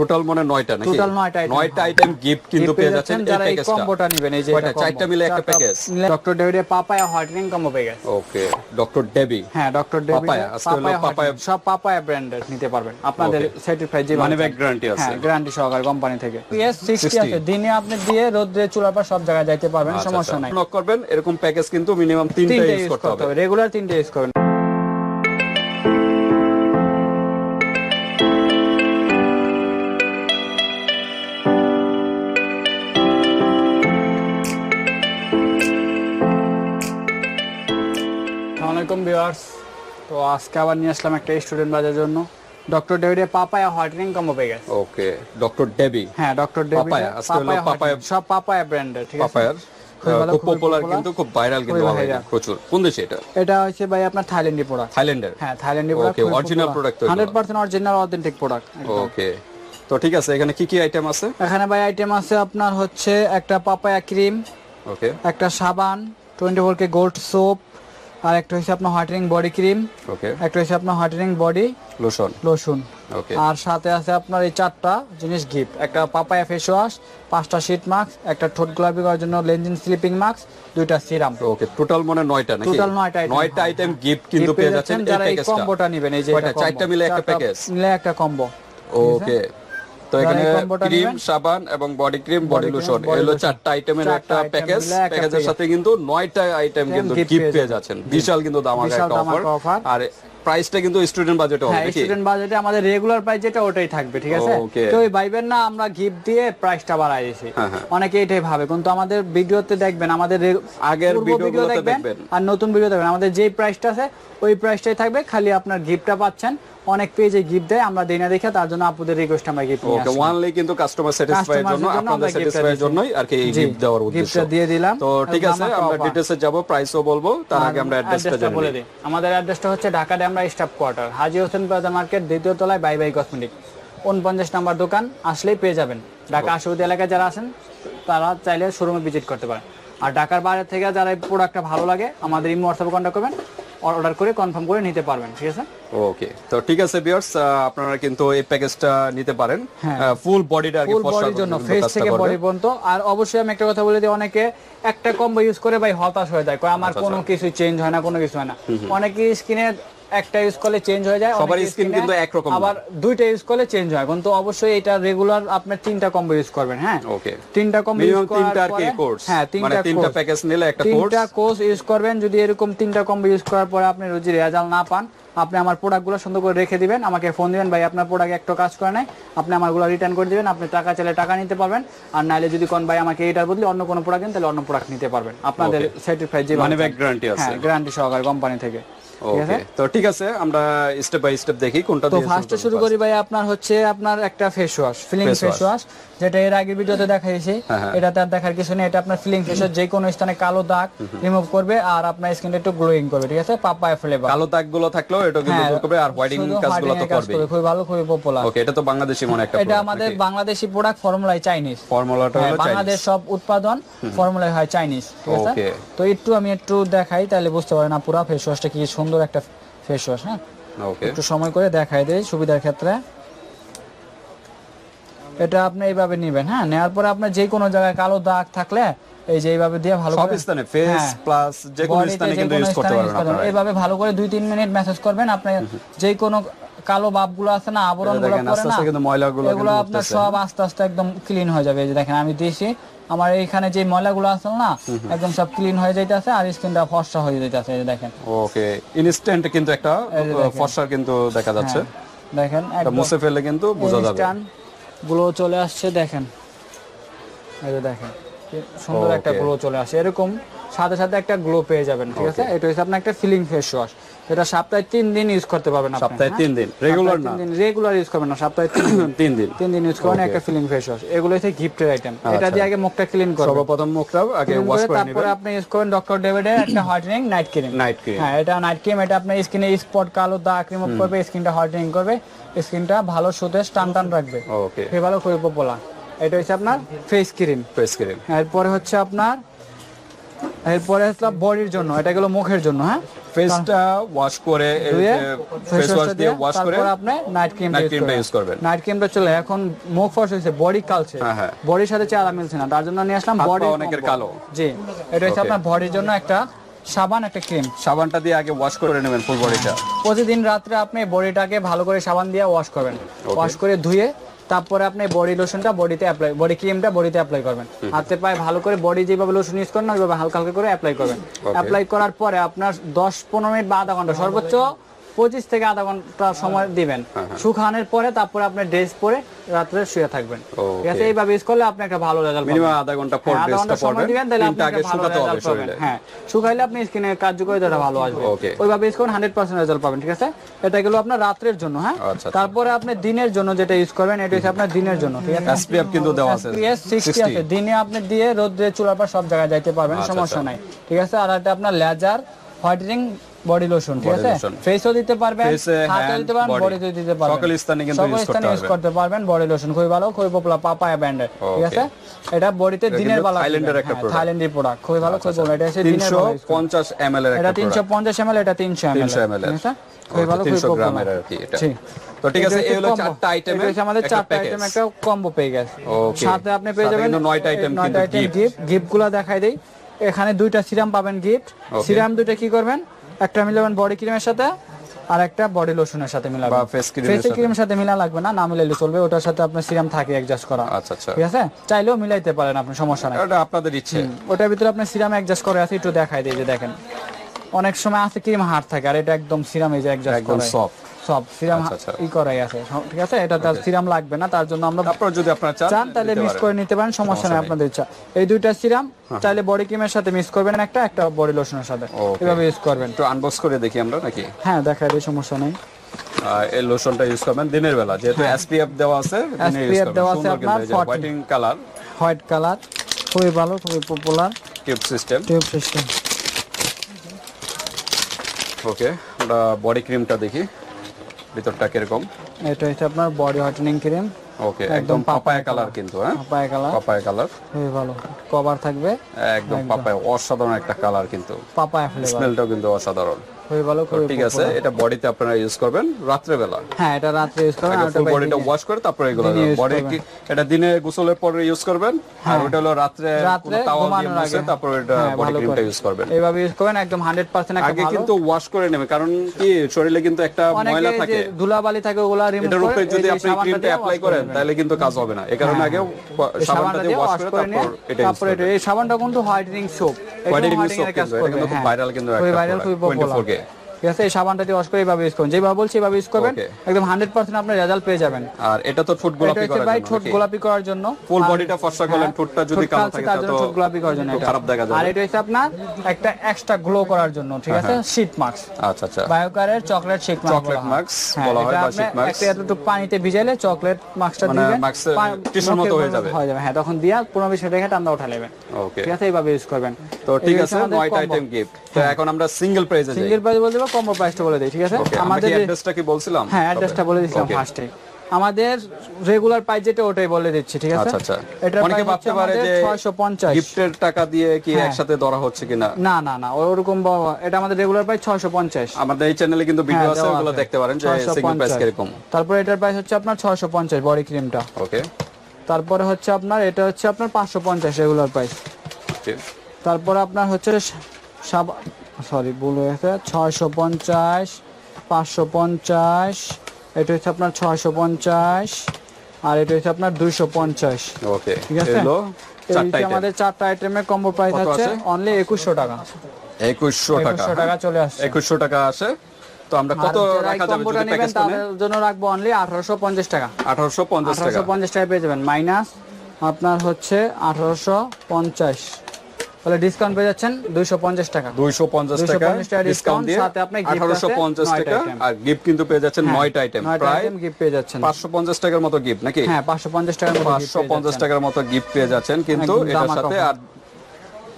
Total মনে নয়টা নাকি? Total নয়টা নয়টা হ্যাঁ। আইটেম গিফট কিন্তু পেয়ে যাচ্ছেন এই প্যাকেজটা কম্বোটা নেবেন এই যে কয়টা? চারটা মিলে একটা প্যাকেজ ডক্টর ডেভিডের পাপায়া হোয়াইটেনিং কম্বো পেয়ে গেছে। ওকে ডক্টর ডেবি হ্যাঁ ডক্টর ডেভিড পাপায়া, আজকে হলো পাপায়া- সব পাপায়া ব্র্যান্ডের নিতে পারবেন। আপনাদের সার্টিফাইড যে মানি ব্যাক গ্যারান্টি আছে। হ্যাঁ গ্যারান্টি সহকারে কোম্পানি থেকে। পিএস 60 60 আছে। দিনে আপনি দিয়ে রোদ্রে চুলার পর সব জায়গায় যাইতে পারবেন আচ্ছা, সমস্যা নাই। নক করবেন এরকম প্যাকেজ কিন্তু মিনিমাম তিনটা তিনটে ইউজ ইউজ করতে হবে। রেগুলার তিনটে ইউজ করবেন। আসসালামু আলাইকুম তো আজকে আবার নিয়ে আসলাম একটা স্টুডেন্ট বাজার জন্য। ডক্টর ডেভিডের পাপায়া হোয়াইটেনিং কম্বো পেয়ে গেছে। ওকে ডক্টর ডেবি হ্যাঁ ডক্টর ডেভিড পাপায়া, আজকে হলো পাপায়া সব পাপায়া ব্র্যান্ডের ঠিক আছে? পাপায়ার খুব পপুলার কিন্তু খুব ভাইরাল কিন্তু প্রচুর। কোন দেশে এটা? এটা হচ্ছে ভাই আপনার থাইল্যান্ডি প্রোডাক্ট থাইল্যান্ডের? হ্যাঁ থাইল্যান্ডি প্রোডাক্ট তো এগুলো। Hundred percent original authentic product okay তো ঠিক আছে এখানে কি কি আইটেম আছে? এখানে ভাই আইটেম আছে আপনার হচ্ছে একটা পাপায়া ক্রিম ওকে। একটা সাবান twenty four K gold soap আর একটা হচ্ছে আপনার হোয়াইটেনিং বডি ক্রিম ওকে একটা হচ্ছে আপনার whitening body lotion lotion okay আর সাথে আছে আপনার এই চারটা জিনিস গিফট একটা পাপায়া ফেস ওয়াশ পাঁচটা শীট মাস্ক একটা ঠোঁট গোলাপি করার জন্য লেনজিন স্লিপিং মাস্ক দুইটা সিরাম ওকে টোটাল মানে নয়টা নাকি? Total নয়টা item, নয়টা আইটেম গিফট কিন্তু পেয়ে যাচ্ছেন এই যারা এই কম্বোটা নেবেন এই যে? চারটা মিলে একটা package? মিলে একটা কম্বো ওকে তো এখানে ক্রিম সাবান এবং বডি ক্রিম বডি লোশন এগুলো চারটা আইটেমের একটা প্যাকেজ প্যাকেজের সাথে কিন্তু নয়টা আইটেম কিন্তু গিফট পেয়ে যাচ্ছেন। বিশাল কিন্তু দামাকা বিশাল একটা অফার আর প্রাইসটা কিন্তু স্টুডেন্ট বাজেটে হবে হ্যাঁ স্টুডেন্ট বাজেটে আমাদের রেগুলার প্রাইস যেটা ওটাই থাকবে ঠিক আছে? তো ওই ভাইবেন না আমরা গিফট দিয়ে প্রাইসটা বাড়াই দিয়েছি। হ্যাঁ, হ্যাঁ। অনেকে এটাই ভাবে কিন্তু আমাদের ভিডিওতে দেখবেন আমাদের আগের video দেখবেন। আর নতুন ভিডিও দেখবেন। আমাদের যেই প্রাইসটা আছে ওই প্রাইসটাই থাকবে খালি আপনার গিফটটা পাচ্ছেন। অনেক পেজে গিফট দেয় আমরা দেই না দেখে তার জন্য আপুদের রিকোয়েস্ট আমরা গিফট নিয়ে ওকে আসি ওয়ানলি কিন্তু কাস্টমার Customer জন্য আপনাদের দিচ্ছি। জন্যই আর কি এই গিফট দেওয়ার উদ্দেশ্য। gift টা দিয়ে দিলাম। তো ঠিক আছে আমরা ডিটেইলসে যাব প্রাইসও বলব তার আগে আমরা অ্যাড্রেসটা জানি দিই। আমাদের অ্যাড্রেসটা হচ্ছে Dhaka Demra staff quarter Haji Hossain plaza market দ্বিতীয় তলায় বাই বাই কসমেটিক উনপঞ্চাশ নাম্বার দোকান আসলেই পেয়ে যাবেন। ঢাকা আশুদি এলাকায় যারা আছেন তারা চাইলে শোরুমে ভিজিট করতে পারেন। আর ঢাকার বাইরে থেকে যারা এই প্রোডাক্টটা ভালো লাগে আমাদের ইমো হোয়াটসঅ্যাপে কন্ট্যাক্ট করবেন অর্ডার করে কনফার্ম করে নিতে পারবেন ঠিক আছে? ওকে তো ঠিক আছে ভিউয়ার্স আপনারা কিন্তু এই প্যাকেজটা নিতে পারেন। ফুল বডিটা কি ফুল বডির জন্য ফেস থেকে বডি পর্যন্ত। আর অবশ্যই আমি একটা কথা বলে দিই অনেকে একটা কম্বো ইউজ করে ভাই হতাশ হয়ে যায়। কয় আমার কোনো কিছু চেঞ্জ হয় না কোনো কিছু হয় না। অনেকে স্কিনে একটা ইউজ করলে চেঞ্জ হয়ে যায় সবার এ কিন্তু একরকম। আবার দুইটা ইউজ করলে চেঞ্জ হয়। কিন্তু অবশ্যই এটা রেগুলার আপনি তিনটা কম্বো ইউজ করবেন হ্যাঁ? ওকে তিনটা কম্বো ইউজ তিনটা আর কি কোর্স হ্যাঁ মানে তিনটা তিনটা প্যাকেজ নিলে একটা কোর্স তিনটা কোর্স ইউজ করবেন যদি এরকম তিনটা কম্বো ইউজ করার পরে আপনি রোজি রেজাল্ট না পান আপনি আমার প্রোডাক্টগুলো সুন্দর করে রেখে দিবেন আমাকে ফোন দিবেন ভাই আপনার প্রোডাক্ট একটা কাজ করে নাই আপনি আমারগুলো রিটার্ন করে দিবেন আপনি টাকা চাইলে টাকা নিতে পারবেন আর নাইলে যদি কোন ভাই আমাকে এটার বদলে অন্য কোনো প্রোডাক্ট দেন তাহলে অন্য প্রোডাক্ট নিতে পারবেন। আপনাদের সার্টিফাইড যে মানি ব্যাক গ্যারান্টি আছে হ্যাঁ গ্যারান্টি সহকারে কোম্পানি থেকে। ওকে তো ঠিক আছে আমরা স্টেপ বাই স্টেপ দেখি কোনটা তো ফার্স্টে শুরু করি ভাই আপনার হচ্ছে আপনার একটা face wash peeling face wash যেটা এর আগের ভিডিওতে দেখাইছি। হ্যাঁ, হ্যাঁ। এটা তার দেখার কিছু নেই এটা আপনার ফিলিং ফেস যে কোনো স্থানে কালো দাগ রিমুভ করবে আর আপনার স্কিনটা একটু গ্লোয়িং করবে ঠিক আছে? পাপায়া ফ্লেভার কালো দাগগুলো থাকলেও এটা কিন্তু দূর করবে আর হোয়াইটিং কাজগুলো তো করবে খুবই ভালো খুবই পপুলার ওকে এটা তো বাংলাদেশি মনে একটা এটা আমাদের বাংলাদেশি প্রোডাক্ট ফর্মুলায় চাইনিজ ফর্মুলাটা হলো বাংলাদেশ সব উৎপাদন ফর্মুলায় হয় চাইনিজ ঠিক আছে? তো একটু আমি একটু দেখাই তাহলে বুঝতে পারেন না পুরো ফেস ওয়াশটা কি সুন্দর একটা ফেস ওয়াশ হ্যাঁ? একটু সময় করে দেখাই দেই সুবিধার ক্ষেত্রে। এটা আপনি এইভাবে নেবেন হ্যাঁ? নেওয়ার পরে আপনার যে কোনো জায়গায় কালো দাগ থাকলে এই যে এইভাবে দিয়ে ভালো সব করে স্থানে ফেস হ্যাঁ। প্লাস যে কোনো স্থানে কিন্তু ইউজ করতে পারবেন আপনারা। এইভাবে ভালো করে দুই তিন মিনিট মেসেজ করবেন। আপনি যে কোনো কালো ভাবগুলো আছে না আবরণগুলো দেখেন, না কিন্তু ময়লাগুলো এগুলো আপনার সব আস্তে আস্তে একদম ক্লিন হয়ে যাবে। এই যে দেখেন আমি দিয়েছি আমার এইখানে যে ময়লাগুলো আছে না একদম সব ক্লিন হয়ে যাইতেছে আর স্কিনটা ফর্সা হয়ে যাইতেছে দেখেন। ওকে ইনস্ট্যান্ট কিন্তু একটা ফর্সার কিন্তু দেখা যাচ্ছে। দেখেন এটা একদম মুছে ফেললে কিন্তু বোঝা যাবে। ইনস্ট্যান্ট গ্লো চলে আসছে দেখেন। এই যে দেখেন সুন্দর একটা গ্লো চলে আসে। এরকম সাথে সাথে একটা গ্লো পেয়ে যাবেন ঠিক আছে? এটা হচ্ছে আপনার একটা ফিলিং ফেস ওয়াশ এটা সপ্তাহে তিন দিন ইউজ করতে পারবেন সপ্তাহে হ্যাঁ? তিন দিন রেগুলার না তিন দিন রেগুলার ইউজ করবেন না সপ্তাহে তিন দিন। তিন দিন। ইউজ করেন একটা ফিলিং ফেস ওয়াশ এগুলো হচ্ছে গিফটের আইটেম এটা দিয়ে আগে মুখটা ক্লিন করবেন। সর্বপ্রথম মুখটা আগে ওয়াশ করে করে তারপরে আপনি ইউজ করেন ডক্টর ডেভিডের একটা whitening night cream night cream হ্যাঁ এটা নাইট ক্রিম এটা আপনার স্কিনে স্পট কালো দাগ রিমুভ করবে স্কিনটা হোয়াইটেনিং করবে স্কিনটা ভালো সুতেজ টান টান রাখবে। ওকে ভালো খুবই পপুলার এটা হচ্ছে আপনার ফেস ক্রিম ফেস ক্রিম এরপরে হচ্ছে আপনার এরপরে হচ্ছে বডির জন্য এটা গেলো মুখের জন্য হ্যাঁ? ফেসটা ওয়াশ করে ফেস ওয়াশ দিয়ে ওয়াশ করে আপনি নাইট ক্রিম night cream টা use করবেন। নাইট ক্রিমটা চলে এখন মুখ ফস হয়েছে বডি কালছে। হ্যাঁ, হ্যাঁ। বডির সাথে চেহারা মিলছে না তার জন্য নিয়ে আসলাম বডি অনেকের কালো। জি এটা হচ্ছে আপনার বডির জন্য একটা সাবান একটা ক্রিম সাবানটা দিয়ে আগে ওয়াশ করে নেবেন ফুল বডিটা প্রতিদিন রাত্রে আপনি বডিটাকে ভালো করে সাবান দিয়ে ওয়াশ করবেন। ওয়াশ করে ধুয়ে তারপরে আপনি বডি লোশনটা বডিতে অ্যাপ্লাই বডি ক্রিমটা বডিতে অ্যাপ্লাই করবেন। হাতে পায়ে ভালো করে বডি যেভাবে লোশন ইউজ করেন ওইভাবে হালকা হালকা করে অ্যাপ্লাই করবেন। অ্যাপ্লাই করার পরে আপনার দশ পনেরো মিনিট বা আধা ঘণ্টা সর্বোচ্চ পঁচিশ থেকে আধা ঘণ্টা সময় দিবেন। হ্যাঁ, শুকানোর পরে তারপরে আপনি ড্রেস পরে রাত্রে শুয়ে থাকবেন। ঠিক আছে? এইভাবে ইউজ করলে আপনি একটা ভালো রেজাল্ট মিনিমাম আধা ঘণ্টা পর হ্যাঁ, আধা ঘণ্টা সময় দিবেন তাহলে আপনি আগে একটা ভালো রেজাল্ট পাবেন। হ্যাঁ শুকাইলে আপনি স্কিনের কার্যকারিতাটা ভালো আসবে। ওইভাবে ইউজ করুন হান্ড্রেড পার্সেন্ট রেজাল্ট পাবেন ঠিক আছে? এটা গেলো আপনার রাত্রের জন্য হ্যাঁ? আচ্ছা, আচ্ছা। তারপরে আপনি দিনের জন্য যেটা ইউজ করবেন এটা হচ্ছে আপনার দিনের জন্য ঠিক আছে? এসপিএফ কিন্তু দেওয়া আছে। SPF 60 আছে। দিনে আপনি দিয়ে রোদ্রে চুলার পর সব জায়গায় যাইতে পারবেন আচ্ছা, সমস্যা। নাই ঠিক আছে? আর এটা আপনার লেজার হোয়াইটেনিং বডি লোশন ঠিক আছে. ফেসও দিতে পারবেন hand, দিতে পারবেন বডিতে দিতে পারবেন সকল স্থানে কিন্তু use করতে ইউজ পারবেন। করতে পারবেন বডি লোশন খুবই ভালো খুবই পপুলার পাপায়া ব্র্যান্ডের ঠিক আছে এটা বডিতে দিনের বেলা থাইল্যান্ডের একটা product। থাইল্যান্ডের প্রোডাক্ট খুবই ভালো খুবই এটা হচ্ছে দিনের তিনশো বেলা use করবেন। পঞ্চাশ এম এল এর এটা একটা তিনশো product। পঞ্চাশ এটা তিনশো এমএল 300 ml খুবই ভালো খুবই পপুলার এটা। তো ঠিক আছে এই হলো চারটা। আইটেমের এটা আমাদের চারটা আইটেম একটা কম্বো পেয়ে গেছে. সাথে আপনি পেয়ে যাবেন নয়টা নয়টা কিন্তু গিফট গিফটগুলো দেখাই দেই এখানে দুইটা সিরাম পাবেন গিফট সিরাম দুইটা কি করবেন একটা মিলাবেন বডি ক্রিমের সাথে আর একটা বডি লোশনের সাথে মিলাবেন বা ফেস ক্রিমের সাথে। ফেস ক্রিমের সাথে মিলা লাগবে না না মিলাইলে চলবে ওটার সাথে আপনার সিরাম থাকে অ্যাডজাস্ট করা। আচ্ছা আচ্ছা। ঠিক আছে? চাইলেও মিলাইতে পারেন আপনি সমস্যা নাই। ওটা আপনাদের ইচ্ছে। ওটার ভিতরে আপনি সিরাম অ্যাডজাস্ট করে আছে একটু দেখাই দেই যে দেখেন। অনেক সময় আছে ক্রিম হার্ড থাকে আর এটা একদম সিরাম এই যে অ্যাডজাস্ট একদম করে soft। সব সিরাম আচ্ছা, আচ্ছা। ই করাই আছে। ঠিক আছে? এটা তার সিরাম লাগবে না তার জন্য আমরা তারপর যদি আপনারা চান তাহলে মিক্স করে নিতে পারেন সমস্যা নেই। আপনাদের ইচ্ছা। এই দুইটা সিরাম চাইলে বডি ক্রিমের সাথে মিক্স করবেন একটা একটা বডি লোশনের সাথে। এভাবে ইউজ করবেন। একটু আনবক্স করে দেখি আমরা নাকি? হ্যাঁ দিই সমস্যা নেই। এই লোশনটা ইউজ করবেন দিনের বেলা যেহেতু এসপিএফ দেওয়া আছে করবেন। দেওয়া আছে আপনার এই যে 40 হোয়াইটিং কালার হোয়াইট কালার খুবই ভালো খুবই popular tube system tube system okay আমরা বডি ক্রিমটা দেখি। ভিতরটা কীরকম? এটা হচ্ছে আপনার বডি হোয়াইটেনিং ক্রিম ওকে একদম পাপায়া কালার কিন্তু হ্যাঁ? পাপায়া কালার পাপায়া কালার খুবই ভালো। কভার থাকবে। একদম পাপায়া অসাধারণ একটা কালার কিন্তু। পাপায়া ফ্লেভার স্মেলটাও কিন্তু অসাধারণ। খুবই ভালো খুবই ঠিক আছে এটা বডিতে আপনারা ইউজ করবেন রাত্রে বেলা হ্যাঁ এটা রাত্রে ইউজ করবেন আর বডিটা ওয়াশ করে তারপরে এগুলো বডি করবেন। এটা দিনে গোসলের পরে ইউজ করবেন আর ওটা হলো রাত্রে তাওয়াল দিয়ে ঘুমানোর মুছে আগে। তারপরে এটা হ্যাঁ, বডি ক্রিমটা ইউজ করবেন। এইভাবে ইউজ করবেন একদম হান্ড্রেড পার্সেন্ট একটা আগে কিন্তু ওয়াশ করে নেবে কারণ কি শরীরে কিন্তু একটা অনেকে ময়লা থাকে। ধুলাবালি থাকে ওগুলা রিমুভ এটার করে উপরে এই যদি আপনি ক্রিমটা অ্যাপ্লাই করেন তাহলে কিন্তু কাজ হবে না। এই কারণে আগে সাবানটা দিয়ে ওয়াশ করে তারপর এটা তারপরে এটা এই সাবানটা কিন্তু হোয়াইটেনিং সোপ Soap কিন্তু, এটা কিন্তু একটা ভাইরাল খুবই product, 24K পপুলার ঠিক আছে? এই সাবানটা দিয়ে ওয়াশ করে এইভাবে ইউজ করুন যেভাবে বলছি এইভাবে ইউজ করবেন। একদম হান্ড্রেড পার্সেন্ট আপনার রেজাল্ট পেয়ে যাবেন। আর এটা তো ঠোঁট গোলাপি হচ্ছে করার ভাই ঠোঁট গোলাপি করার জন্য। Full আর- ফর্সা করলেন, হ্যাঁ, ঠোঁটটা যদি কালো থাকে তার তো ঠোঁট গোলাপি করার জন্য এটা। খারাপ দেখা যাবে। আর এটা হচ্ছে আপনার একটা এক্সট্রা গ্লো করার জন্য ঠিক আছে? শীট মাস্ক আচ্ছা আচ্ছা। বায়োকারের চকলেট মাস্ক বলা হয়। বা। একটা পানিতে ভিজাইলে চকলেট মাস্কটা মানে দিবেন। মতো হয়ে যাবে। হয়ে যাবে। হ্যাঁ তখন দিয়া পনেরো বিশ মিনিট রেখে ঠান্ডা উঠা নেবেন। ওকে ঠিক আছে? এইভাবে ইউজ করবেন। তো ঠিক আছে নয়টা আইটেম গিফট তো এখন আমরা সিঙ্গেল প্রাইসে যাই। সিঙ্গেল প্রাইস বলে দেবো কম্বো প্রাইসটা বলে দিই ঠিক আছে? আমাদের অ্যাড্রেসটা কি বলছিলাম? হ্যাঁ অ্যাড্রেসটা বলে দিয়েছিলাম Okay. ফার্স্টে আমাদের রেগুলার প্রাইস যেটা ওটাই বলে দিচ্ছি ঠিক আছে? আচ্ছা আচ্ছা। এটা অনেকে ভাবতে পারে যে ছয়শো পঞ্চাশ। গিফটের টাকা দিয়ে কি হ্যাঁ। একসাথে ধরা হচ্ছে কিনা? না না না ওরকম এটা আমাদের রেগুলার প্রাইস ছয়শো পঞ্চাশ। আমাদের এই চ্যানেলে কিন্তু ভিডিও হ্যাঁ, আছে ওগুলো দেখতে পারেন যে সিঙ্গেল প্রাইস কীরকম। তারপরে এটার প্রাইস হচ্ছে আপনার ছয়শো পঞ্চাশ বডি ক্রিমটা ওকে তারপরে হচ্ছে আপনার এটা হচ্ছে আপনার পাঁচশো পঞ্চাশ রেগুলার প্রাইস তারপর আপনার হচ্ছে সরি ভুল হয়ে গেছে। ছয়শো পঞ্চাশ পাঁচশো পঞ্চাশ এটা হচ্ছে আপনার ছয়শো পঞ্চাশ আর এটা হচ্ছে আপনার দুইশো পঞ্চাশ। ওকে ঠিক আছে। আমাদের চারটা আইটেমের কম্বো প্রাইস আছে? আছে? অনলি একুশশো টাকা। একুশশো টাকা। টাকা চলে আসছে। একুশশো টাকা আসে। তো আমরা কত রাখা যাবে যদি প্যাকেজ জন্য রাখব অনলি আঠারোশো পঞ্চাশ টাকা। আঠারোশো পঞ্চাশ টাকা। আঠারোশো পঞ্চাশ টাকা পেয়ে যাবেন। মাইনাস আপনার হচ্ছে আঠারোশো পঞ্চাশ। তাহলে ডিসকাউন্ট পেয়ে যাচ্ছেন দুইশো পঞ্চাশ টাকা। দুইশো পঞ্চাশ 250 টাকা ডিসকাউন্ট দিয়ে সাথে আঠারোশো পঞ্চাশ টাকা। আর গিফট কিন্তু পেয়ে যাচ্ছেন নয়টা আইটেম প্রাইম প্রায় আইটেম গিফট পেয়ে যাচ্ছেন। পাঁচশো পঞ্চাশ টাকার মতো গিফট নাকি? হ্যাঁ পাঁচশো পঞ্চাশ টাকার মতো gift পাঁচশো পেয়ে পঞ্চাশ যাচ্ছেন। টাকার মতো গিফট পেয়ে যাচ্ছেন কিন্তু এটার সাথে আর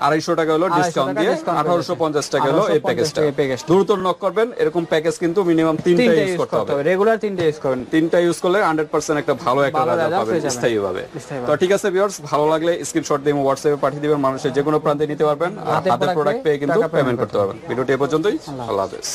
আড়াইশো টাকা হলো ডিসকাউন্ট দিয়ে আঠারোশো পঞ্চাশ টাকা হলো এই 1850 প্যাকেজটা। দ্রুত নক করবেন এরকম প্যাকেজ কিন্তু মিনিমাম তিনটা ইউজ করতে হবে। রেগুলার তিনটে ইউজ করবেন। তিনটা ইউজ করলে হান্ড্রেড পার্সেন্ট একটা ভালো একটা রাজা পাবেন। স্থায়ীভাবে। তো ঠিক আছে ভিউয়ার্স ভালো লাগলে স্ক্রিনশট দিয়ে হোয়াটসঅ্যাপে পাঠিয়ে দিবেন মানুষের যে কোনো প্রান্তে নিতে পারবেন। আর হাতের প্রোডাক্ট পেয়ে কিন্তু পেমেন্ট করতে পারবেন। ভিডিওটি এ পর্যন্তই আল্লাহ হাফেজ।